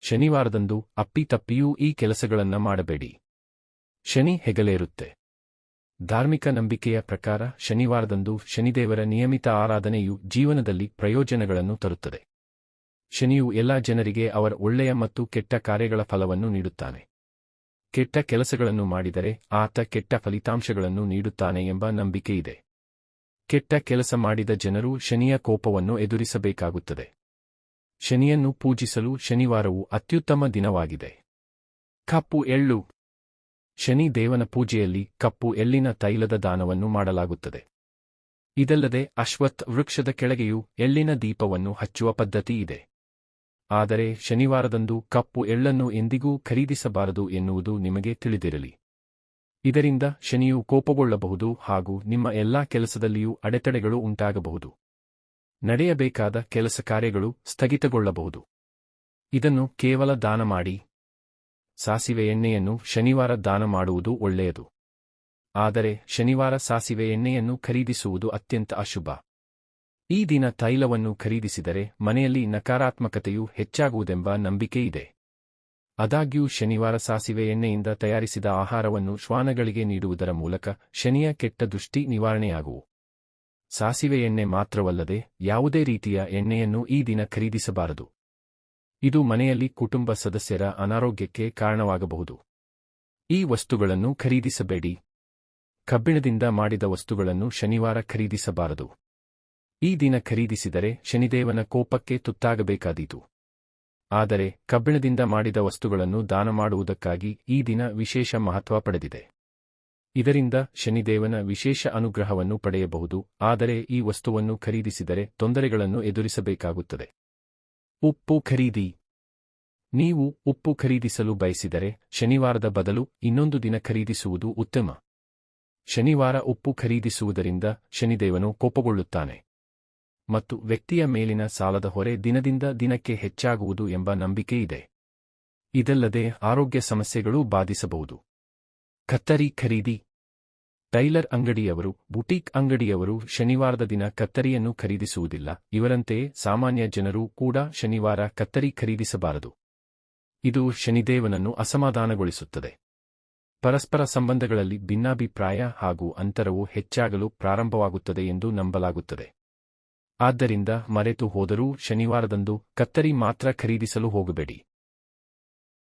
ಶನಿವಾರದಂದು ಅಪ್ಪಿತಪ್ಪಿಯೂ ಈ ಕೆಲಸಗಳನ್ನ ಮಾಡಬೇಡಿ. ಶನಿ ಹೆಗಲೇರುತ್ತೆ. ಧಾರ್ಮಿಕ ನಂಬಿಕೆಯ ಪ್ರಕಾರ ಶನಿವಾರದಂದು ಶನಿದೇವರ ನಿಯಮಿತ ಆರಾಧನೆಯು ಜೀವನದಲ್ಲಿ ಪ್ರಯೋಜನಗಳನ್ನು ತರುತ್ತದೆ. ಶನಿಯು ಎಲ್ಲಾ ಜನರಿಗೆ ಅವರ ಒಳ್ಳೆಯ ಮತ್ತು ಕೆಟ್ಟ ಕಾರ್ಯಗಳ ಫಲವನ್ನು ನೀಡುತ್ತಾನೆ. ಕೆಟ್ಟ ಕೆಲಸಗಳನ್ನು ಮಾಡಿದರೆ ಆತ ಕೆಟ್ಟ ಫಲಿತಾಂಶಗಳನ್ನು ನೀಡುತ್ತಾನೆ ಎಂಬ ನಂಬಿಕೆಯಿದೆ. ಕೆಟ್ಟ ಕೆಲಸ ಮಾಡಿದ ಜನರು ಶನಿಯ ಕೋಪವನ್ನು ಎದುರಿಸಬೇಕಾಗುತ್ತದೆ. ಶನಿಯನ್ನು ಪೂಜಿಸಲು ಶನಿವಾರವು ಅತ್ಯುತ್ತಮ ದಿನವಾಗಿದೆ. ಕಪ್ಪು ಎಳ್ಳು. ಶನಿ ದೇವನ ಪೂಜೆಯಲ್ಲಿ ಕಪ್ಪು ಎಳ್ಳಿನ ತೈಲದ ದಾನವನ್ನು ಮಾಡಲಾಗುತ್ತದೆ. ಇದಲ್ಲದೆ ಅಶ್ವತ್ಥ ವೃಕ್ಷದ ಕೆಳಗೆಯೂ ಎಳ್ಳಿನ ದೀಪವನ್ನು ಹಚ್ಚುವ ಪದ್ಧತಿ ಇದೆ. ಆದರೆ ಶನಿವಾರದಂದು ಕಪ್ಪು ಎಳ್ಳನ್ನು ಎಂದಿಗೂ ಖರೀದಿಸಬಾರದು ಎನ್ನುವುದು ನಿಮಗೆ ತಿಳಿದಿರಲಿ. ಇದರಿಂದ ಶನಿಯು ಕೋಪಗೊಳ್ಳಬಹುದು ಹಾಗೂ ನಿಮ್ಮ ಎಲ್ಲಾ ಕೆಲಸದಲ್ಲಿಯೂ ಅಡೆತಡೆಗಳು ಉಂಟಾಗಬಹುದು. ನಡೆಯಬೇಕಾದ ಕೆಲಸ ಕಾರ್ಯಗಳು ಸ್ಥಗಿತಗೊಳ್ಳಬಹುದು. ಇದನ್ನು ಕೇವಲ ದಾನ ಮಾಡಿ. ಸಾಸಿವೆ ಎಣ್ಣೆಯನ್ನು ಶನಿವಾರ ದಾನ ಮಾಡುವುದು ಒಳ್ಳೆಯದು. ಆದರೆ ಶನಿವಾರ ಸಾಸಿವೆ ಎಣ್ಣೆಯನ್ನು ಖರೀದಿಸುವುದು ಅತ್ಯಂತ ಅಶುಭ. ಈ ದಿನ ತೈಲವನ್ನು ಖರೀದಿಸಿದರೆ ಮನೆಯಲ್ಲಿ ನಕಾರಾತ್ಮಕತೆಯು ಹೆಚ್ಚಾಗುವುದೆಂಬ ನಂಬಿಕೆಯಿದೆ ಆದಾಗ್ಯೂ ಶನಿವಾರ ಸಾಸಿವೆ ಎಣ್ಣೆಯಿಂದ ತಯಾರಿಸಿದ ಆಹಾರವನ್ನು ಶ್ವಾನಗಳಿಗೆ ನೀಡುವುದರ ಮೂಲಕ ಶನಿಯ ಕೆಟ್ಟ ದೃಷ್ಟಿ ನಿವಾರಣೆಯಾಗುವು. ಸಾಸಿವೆ ಎಣ್ಣೆ ಮಾತ್ರವಲ್ಲದೆ ಯಾವುದೇ ರೀತಿಯ ಎಣ್ಣೆಯನ್ನು ಈ ದಿನ ಖರೀದಿಸಬಾರದು. ಇದು ಮನೆಯಲ್ಲಿ ಕುಟುಂಬ ಸದಸ್ಯರ ಅನಾರೋಗ್ಯಕ್ಕೆ ಕಾರಣವಾಗಬಹುದು. ಈ ವಸ್ತುಗಳನ್ನು ಖರೀದಿಸಬೇಡಿ. ಕಬ್ಬಿಣದಿಂದ ಮಾಡಿದ ವಸ್ತುಗಳನ್ನು ಶನಿವಾರ ಖರೀದಿಸಬಾರದು. ಈ ದಿನ ಖರೀದಿಸಿದರೆ ಶನಿದೇವನ ಕೋಪಕ್ಕೆ ತುತ್ತಾಗಬೇಕಾದೀತು. ಆದರೆ ಕಬ್ಬಿಣದಿಂದ ಮಾಡಿದ ವಸ್ತುಗಳನ್ನು ದಾನ ಮಾಡುವುದಕ್ಕಾಗಿ ಈ ದಿನ ವಿಶೇಷ ಮಹತ್ವ ಪಡೆದಿದೆ. ಇದರಿಂದ ಶನಿದೇವನ ವಿಶೇಷ ಅನುಗ್ರಹವನ್ನು ಪಡೆಯಬಹುದು, ಆದರೆ ಈ ವಸ್ತುವನ್ನು ಖರೀದಿಸಿದರೆ ತೊಂದರೆಗಳನ್ನು ಎದುರಿಸಬೇಕಾಗುತ್ತದೆ. ಉಪ್ಪು ಖರೀದಿ. ನೀವು ಉಪ್ಪು ಖರೀದಿಸಲು ಬಯಸಿದರೆ ಶನಿವಾರದ ಬದಲು ಇನ್ನೊಂದು ದಿನ ಖರೀದಿಸುವುದು ಉತ್ತಮ. ಶನಿವಾರ ಉಪ್ಪು ಖರೀದಿಸುವುದರಿಂದ ಶನಿದೇವನು ಕೋಪಗೊಳ್ಳುತ್ತಾನೆ. ಮತ್ತು ವ್ಯಕ್ತಿಯ ಮೇಲಿನ ಸಾಲದ ಹೊರೆ ದಿನದಿಂದ ದಿನಕ್ಕೆ ಹೆಚ್ಚಾಗುವುದು ಎಂಬ ನಂಬಿಕೆಯಿದೆ ಇದಲ್ಲದೆ ಆರೋಗ್ಯ ಸಮಸ್ಯೆಗಳೂ ಬಾಧಿಸಬಹುದು. ಕತ್ತರಿ ಖರೀದಿ. ಟೈಲರ್ ಅಂಗಡಿಯವರು, ಬುಟೀಕ್ ಅಂಗಡಿಯವರು ಶನಿವಾರದ ದಿನ ಕತ್ತರಿಯನ್ನು ಖರೀದಿಸುವುದಿಲ್ಲ. ಇವರಂತೆಯೇ ಸಾಮಾನ್ಯ ಜನರು ಕೂಡ ಶನಿವಾರ ಕತ್ತರಿ ಖರೀದಿಸಬಾರದು. ಇದು ಶನಿದೇವನನ್ನು ಅಸಮಾಧಾನಗೊಳಿಸುತ್ತದೆ. ಪರಸ್ಪರ ಸಂಬಂಧಗಳಲ್ಲಿ ಭಿನ್ನಾಭಿಪ್ರಾಯ ಹಾಗೂ ಅಂತರವು ಹೆಚ್ಚಾಗಲು ಪ್ರಾರಂಭವಾಗುತ್ತದೆ ಎಂದು ನಂಬಲಾಗುತ್ತದೆ. ಆದ್ದರಿಂದ ಮರೆತು ಹೋದರೂ ಶನಿವಾರದಂದು ಕತ್ತರಿ ಮಾತ್ರ ಖರೀದಿಸಲು ಹೋಗಬೇಡಿ.